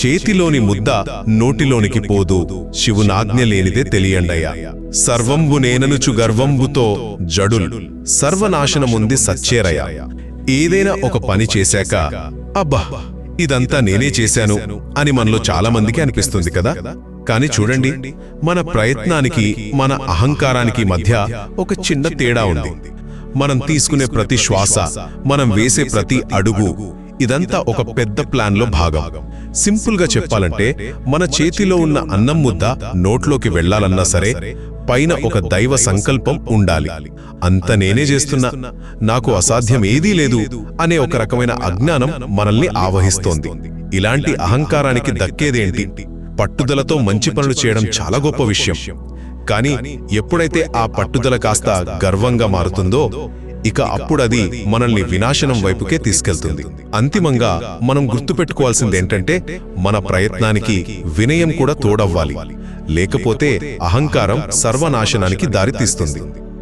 చేతిలోని ముద్ద నోటిలోనికి పోదు. శివునాజ్ఞ లేనిదే తెలియండయ్యా. సర్వంబు నేననుచు గర్వంబుతో జడుల్. సర్వనాశనముంది సచ్చేరయ ఏదైనా ఒక పని చేశాక అబ్బా ఇదంతా నేనే చేశాను అని మనలో చాలా మందికి అనిపిస్తుంది కదా. కానీ చూడండి మన ప్రయత్నానికి మన అహంకారానికి మధ్య ఒక చిన్న తేడా ఉంది. మనం తీసుకునే ప్రతి శ్వాస మనం వేసే ప్రతి అడుగు ఇదంతా ఒక పెద్ద ప్లాన్లో భాగం. సింపుల్గా చెప్పాలంటే మన చేతిలో ఉన్న అన్నం ముద్ద నోట్లోకి వెళ్ళాలన్నా సరే పైన ఒక దైవ సంకల్పం ఉండాలి. అంత నేనే చేస్తున్నా నాకు అసాధ్యం ఏదీ లేదు అనే ఒక రకమైన అజ్ఞానం మనల్ని ఆవహిస్తోంది. ఇలాంటి అహంకారానికి దక్కేదేంటి? పట్టుదలతో మంచి పనులు చేయడం చాలా గొప్ప విషయం. కానీ ఎప్పుడైతే ఆ పట్టుదల కాస్త గర్వంగా మారుతుందో ఇక అప్పుడది మనల్ని వినాశనం వైపుకే తీసుకెళ్తుంది. అంతిమంగా మనం గుర్తుపెట్టుకోవాల్సిందేంటంటే మన ప్రయత్నానికి వినయం కూడా తోడవ్వాలి. లేకపోతే అహంకారం సర్వనాశనానికి దారితీస్తుంది.